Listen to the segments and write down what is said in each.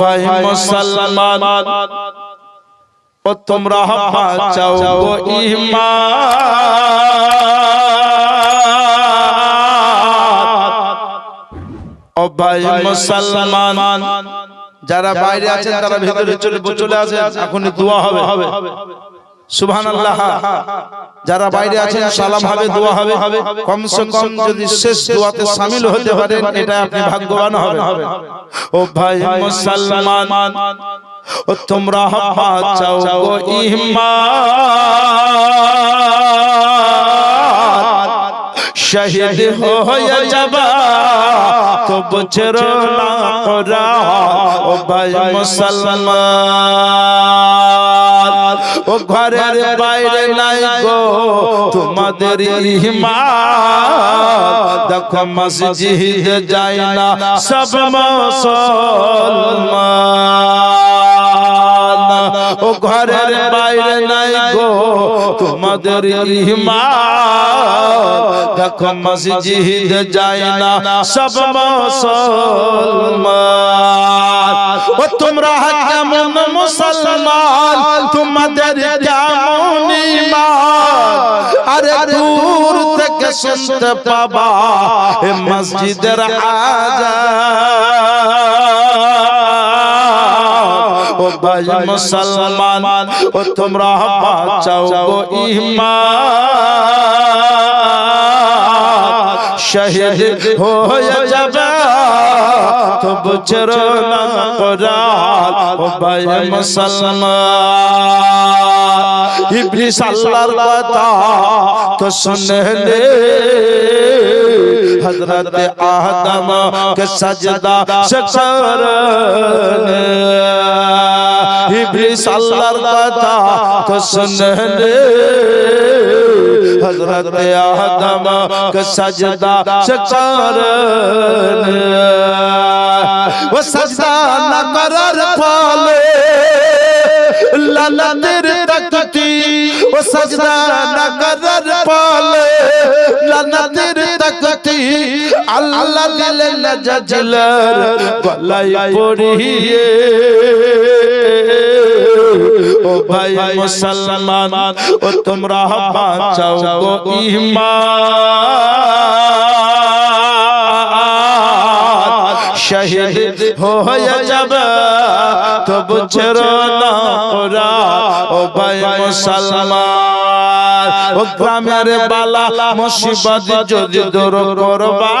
ভাই মুসলমান। ও তোমরা বাঁচাও গো ও ভাই মুসলমান। যারা বাইরে আছেন তারা ভেতরে চলে চলে আসেন। এখন দোয়া হবে। যারা বাইরে আছেন সালাম হবে দোয়া হবে। কমসে কম যদি শেষ দোয়াতে শামিল হতে পারেন এটা আপনি ভাগ্যবান হবে। ও ভাই মুসলমান ও তোমরা বাঁচাও গো ইমান শহীদ হয়ে যাবা তো না ও ভাই মুসলমান। ও ঘরের বাইরে নাই গো। তোমাদের ইমান দেখো মসজিদ যায় না সব মুসলমান। ও ঘরের বাইরে নাই গো। তোমাদের ইমান দেখো মসজিদ যায় না, সব মুসলমান। ও তোমরা কেমন মুসলমান? তোমাদের কেমন ইমান আরে দূর থেকে শুনতে পাবা মসজিদের আজান। ভাই মুসলমান ও তোমরা বাঁচাও গো ইমান শহীদ হয়ে যাবে তো বছর না করার ও ভাই মুসলমান ইবলিস আল্লাহর কথা তো শুনে حضرت آدم کے سجدہ شکر ابلیس اللہ কথা کو سننے حضرت آدم کا سجدہ شکار وہ سجدہ نہ قرار پالے لالا تیرے تکتی وہ سجدہ نہ قرار پالے লানাতের তাকতি আল্লাহ দিলেন জাজলার গলায় পড়িয়ে ও ভাই মুসলমান, ও তোমরা বাঁচাও গো ঈমান। শহীদ হয়ে যাবে, তবু ছেড়ো না ওরা। ও ভাই মুসলমান। গ্রামের বালা মুসিবত যদি দূর করবা।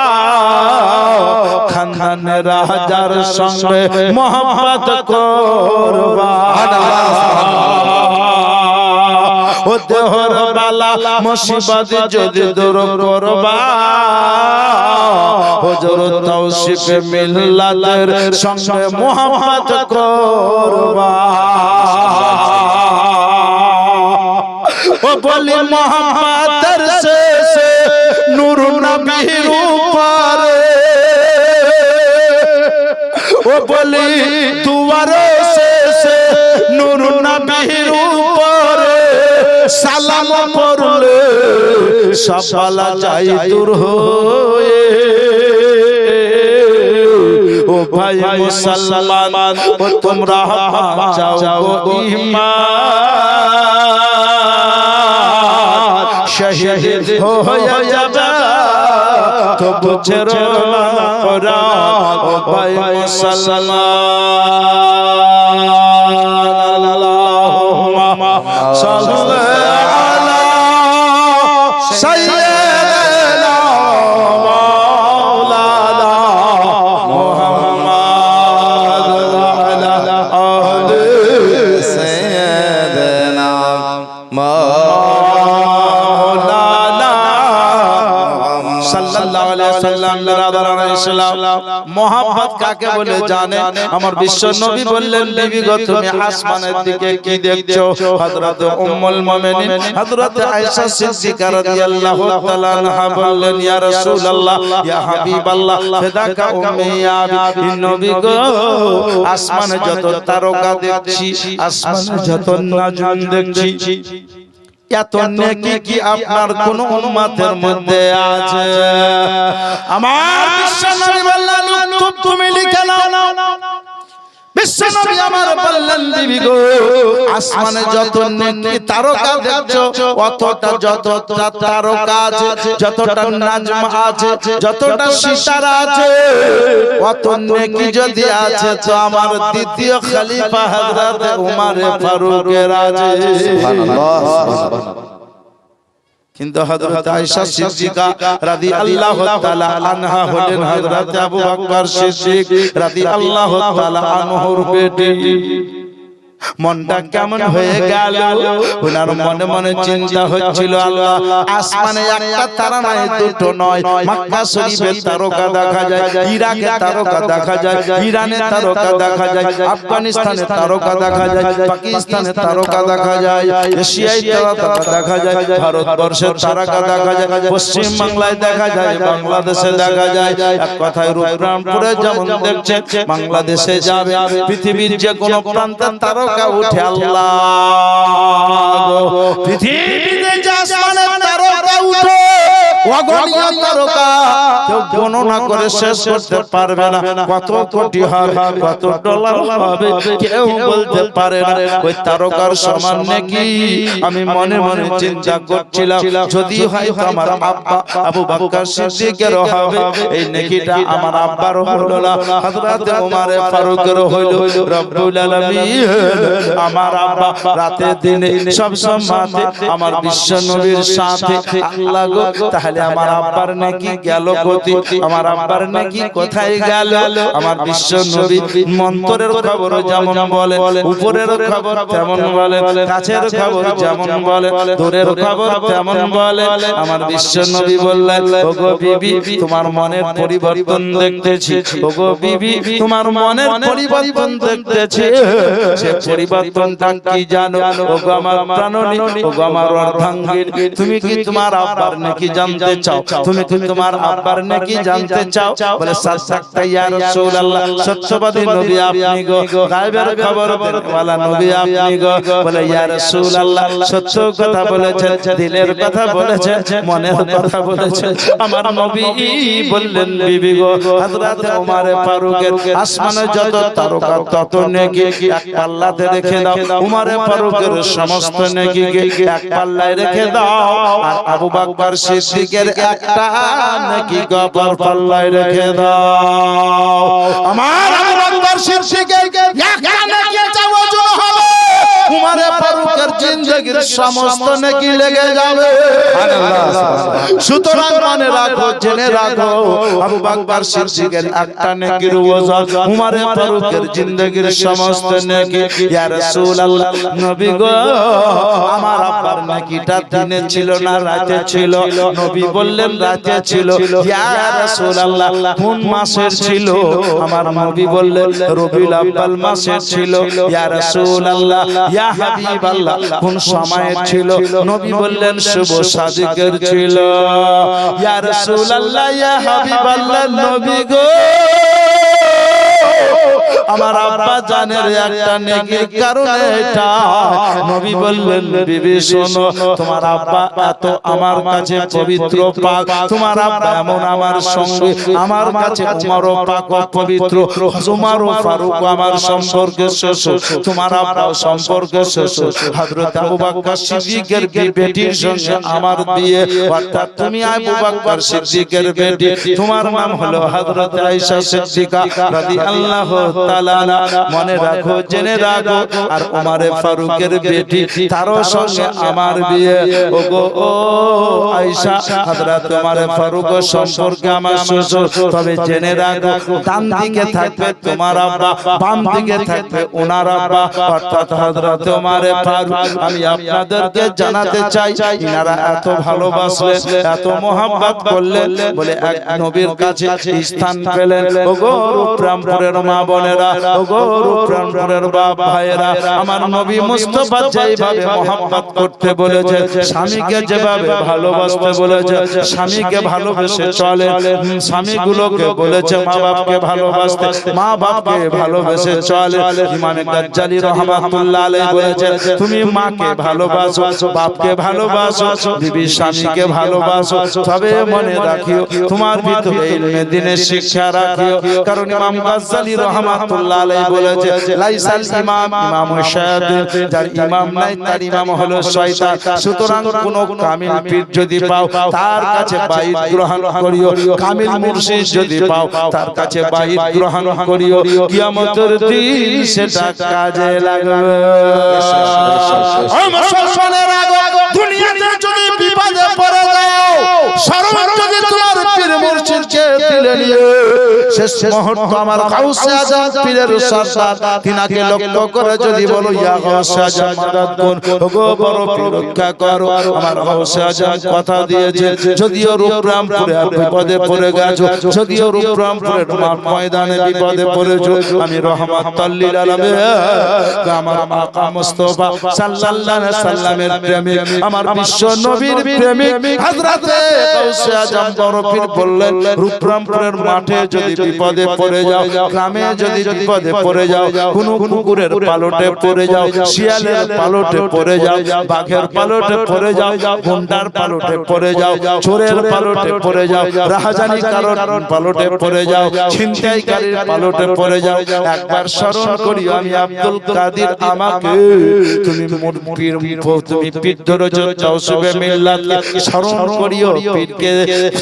খানদানের রাজার সঙ্গে মোহাম্মত করবা। ও দেহর বালা মুসিবত যদি দূর করবা। হুজুর তৌসিফে মিল্লাতের সঙ্গে মোহাম্মত করবা। ও বলি মোহাম্মতের শেষে নূর নবীর উপরে। ও বলি দুয়ার শেষে নূর নবীর উপরে। সালাম পড়লে সফলা যাই দূর হয়ে। ও ভাই মুসলমান তোমরা গো ইমান। শহীদ হয়ে যাবে। তো বুঝের না করা ও ভাই মুসলমান। আল্লাহুম্মা সাল্লি মোহাম্মদ কাকে বলে জানে? আমার বিশ্ব নবী বললেন বিবি গো তুমি আসমানের দিকে কি দেখছ? হযরত উম্মুল মুমিনিন হযরত আয়েশা সিদ্দিকা রাদিয়াল্লাহু তাআলা আনহা বললেন ইয়া রাসূলুল্লাহ ইয়া হাবিবাল্লাহ ফিদাকা উম্মি ইয়া নবী গো আসমানে যত তারকা দেখছি আসমানে যত নাজুম দেখছি এত নেকি কি আপনার কোন উম্মতের মধ্যে আছে? আমার বিশ্বনবী বললেন "উক্তুব, তুমি লিখে নাও। বিশ্বনবী আমার বললেন বিবি গো। আসমানে যত নেকি তারকা দেখছ অতটা যতটা তারকা আছে যতটা নাজম আছে যতটা সিতারা আছে অত নেকি যদি আছে তো আমার দ্বিতীয় খলিফা হযরত উমর ফারুকের আছে কিন্তু হযরত আয়েশা সিদ্দিকা রাদিয়াল্লাহু তাআলা আনহা হলেন হযরত আবু বকর সিদ্দিক। রাদিয়াল্লাহু তাআলা আনহুর বেটি মনটা কেমন হয়ে গেল ওনার মনে মনে চিন্তা হচ্ছিল আল্লাহ আসমানে একটা তারা নয় দুটো নয় মক্কা শরীফের তারকা দেখা যায় ইরাকে তারকা দেখা যায় ইরানের তারকা দেখা যায় আফগানিস্তানে তারকা দেখা যায় পাকিস্তানে তারকা দেখা যায় এশিয়ায় তারকা দেখা যায় ভারতবর্ষের তারকা দেখা যায় পশ্চিম বাংলায় দেখা যায় বাংলাদেশে দেখা যায় এক কথায় রূপরামপুরে যেমন দেখছে বাংলাদেশে যাবে পৃথিবীর যে কোনো প্রান্তের তারকা উঠে আল্লাহ। পৃথিবীতে যে আসমানের তারকা উঠে অগণীয় তারকা কেউ গণনা করে শেষ করতে পারবে না। কত কোটি হবে কত ডলার হবে কেউ বলতে পারে না। ওই তারকার সমান নাকি? আমি মনে মনে চিন্তা করছিলাম যদি হয়তো আমার আব্বা আবু বকর সিদ্দিকের হবে এই নেকিটা আমার আব্বার হলো না। হযরত ওমর ফারুকের হইল রব্বুল আলামিন। আমার আব্বা রাতে দিনে সব সময়তে আমার বিশ্ব নবীর সাথে আল্লাহ গো। তাহলে আমার আব্বার নাকি গেল গতি? আমার আব্বার নাকি কোথায় গেল? আমার বিশ্ব নবী মন্তরের খবর যেমন বলে উপরের খবর তেমন বলে কাছের খবর যেমন বলে দূরের খবর তেমন বলে আমার বিশ্ব নবী বললেন ওগো বিবি তোমার মনের পরিবর্তন দেখতেছি। ওগো বিবি তোমার মনের পরিবর্তন দেখতেছি। সে পরিবর্তনটা কি জানো? ওগো আমার প্রাণনী ওগো আমার অর্ধাঙ্গিনী তুমি কি তোমার আব্বার নাকি জানতে চাও। তুমি কি তোমার আব্বার নাকি জানতে চাও? বলে সাসাক্তা ইয়া রাসূলুল্লাহ সত্যবাদী নবী আপনি গো গায়বের খবর দেওয়ালা নবী আপনি গো বলে ইয়া রাসূলুল্লাহ সত্য কথা বলেছেন দিলের কথা বলেছেন মনের কথা বলেছেন। আমার নবী বললেন বিবি গো হযরত ওমর ফারুকের আসমানে যত তারকা তত নেকি এক পাল্লাতে রেখে দাও। উমর ফারুকের সমস্ত নেকি এক পাল্লায় রেখে দাও। আর আবু বকর সিদ্দিকের একটা নাকি গবর পাল্লায় রেখে দাও। আমার বকর সিদ্দিকের একটা নেকি চাওয়াজুন হবে। উমর জিন্দেগীর সমস্ত নেকি লেগে যাবে। সুতরাং মনে রাখো জেনে রাখো। আবু বকর সিদ্দিকের একটা নেকির ওজন। উমর ফারুকের জিন্দেগীর সমস্ত নেকি। ইয়া রাসূলুল্লাহ নবী গো। আমার আব্বার নেকিটা দিনে ছিল না রাতে ছিল। নবী বললেন রাতে ছিল। ইয়া রাসূলুল্লাহ কোন মাসের ছিল? আমার নবী বললেন রবিউল আউয়াল মাসের ছিল। ইয়া রাসূলুল্লাহ ইয়া হাবিবাল্লাহ কোন সময় ছিল? নবী বললেন শুভ সাদিকের ছিল। ইয়া রাসূলুল্লাহ ইয়া হাবিবাল্লাহ নবী গো। আমার আব্বা জানের একটা নেকির কারণে এটা নবী বললেন, বিবি, শোনো, তোমার আব্বা এত আমার কাছে পবিত্র পাক। তোমার আব্বা এমন আমার সঙ্গে। আমার কাছে উমরও পাক পবিত্র। উমর ও ফারুক আমার সম্পর্কে শ্বশুর তোমার আব্বাও সম্পর্কে শ্বশুর হযরত আবু বকর সিদ্দিকের বেটির সঙ্গে আমার বিয়ে। অর্থাৎ তুমি আবু বকর সিদ্দিকের বেটি। তোমার নাম হলো হযরত আয়েশা সিদ্দিকা রাদিয়াল্লাহু তাআলা মনে রাখো জেনে রাখো আর ওমরে ফারুকের বেটি তারও সঙ্গে আমার বিয়ে। ওগো ও আয়েশা হযরত ওমরে ফারুক সম্পর্কে আমার শ্বশুর তবে জেনে রাখো ডান দিকে থাকবে তোমার আব্বা বাম দিকে থাকবে ওনার আব্বা। অর্থাৎ হযরত ওমরে ফারুক আমি আপনাদেরকে জানাতে চাই ইনারা এত ভালোবাসলেন এত মোহাব্বত করলেন বলে এক নবীর কাছে স্থান পেলেন। ওগো রূপরামপুরের মা বোনেরা, ওগো রূপরামপুরের বাপ ভাইয়েরা, আমার নবী মুস্তাফা যেভাবে মোহাব্বত করতে বলেছে, স্বামীকে যেভাবে ভালোবাসতে বলেছে, স্বামীকে ভালোবেসে চলে স্বামীগুলোকে বলেছে মা বাপকে ভালোবাসতে, মা বাপকে ভালোবেসে চলে। ইমাম গাজ্জালি রহমাতুল্লাহ আলাইহি বলেছে, তুমি মাকে ভালোবাসো, বাপকে ভালোবাসো, বিবি স্বামীকে ভালোবাসো, তবে মনে রাখিও, তোমার ভিতরে ইলমে দিনের শিক্ষা রাখিও। কারণ ইমাম গাজ্জালি গাজ্জালি রহমাতুল্লাহ আলাইহি বলেছে লাইসাল ইমাম ইমাম শায়াতিন যার ইমাম নাই তার ইমাম হলো শয়তান। সুতরাং কোন কামিল পীর যদি পাও তার কাছে বাইত গ্রহণ করিও। কামিল মুর্শিদ যদি পাও তার কাছে বাইত গ্রহণ করিও। কিয়ামতের দিন সেটা কাজে লাগবে। ও মুসলমানের শেষ মুহূর্ত আমার গাউসে আজম পীরের সরদার তিনাকে লক্ষ্য করে যদি বলো ইয়া গাউসে আজম মাদাদ কোন ওগো বড় পীর রক্ষা করো আমার গাউসে আজম কথা দিয়েছে যদিও রূপরামপুরে বিপদে পড়ে গেছো যদিও রূপরামপুরের মাঠ ময়দানে বিপদে পড়েছো আমি রহমত লিল আলামিন আমার আকা মুস্তাফা সাল্লাল্লাহু আলাইহি সাল্লামের প্রেমিক আমার বিশ্ব নবীর প্রেমিক হযরতে গাউসে আজম বড় পীর বললেন রূপরামপুরের মাঠে যদি বিপদে পড়ে যাও। গ্রামে যদি বিপদে পড়ে যাও কোন কুকুরের পালটে পড়ে যাও শিয়ালের পালটে পড়ে যাও বাঘের পালটে পড়ে যাও গুন্ডার পালটে পড়ে যাও চোরের পালটে পড়ে যাও রাহাজানি কারোর পালটে পড়ে যাও ছিনতাইকারীর পালটে পড়ে যাও একবার স্মরণ করি আমি আব্দুল কাদের আমাকে। তুমি পীর তুমি পীর ধরেছ তাওসিবে মিল্লাত স্মরণ করিও পীরকে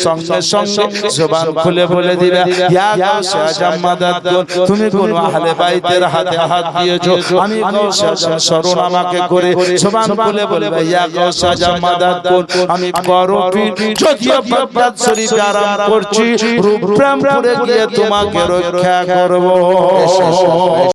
সঙ্গে সঙ্গে জবান খুলে বলে দিবে ইয়া গাউসে আজম মাদাদ তুমি কোন আহলে বাইতের হাতে হাত দিয়েছ। আমি গাউসে আজম আমাকে করে জবান খুলে বলবে ইয়া গাউসে আজম আমি বড় যদিও বাগদাদ শরীফে আরাম করছি রূপরামপুরে গিয়ে তোমাকে রক্ষা করব।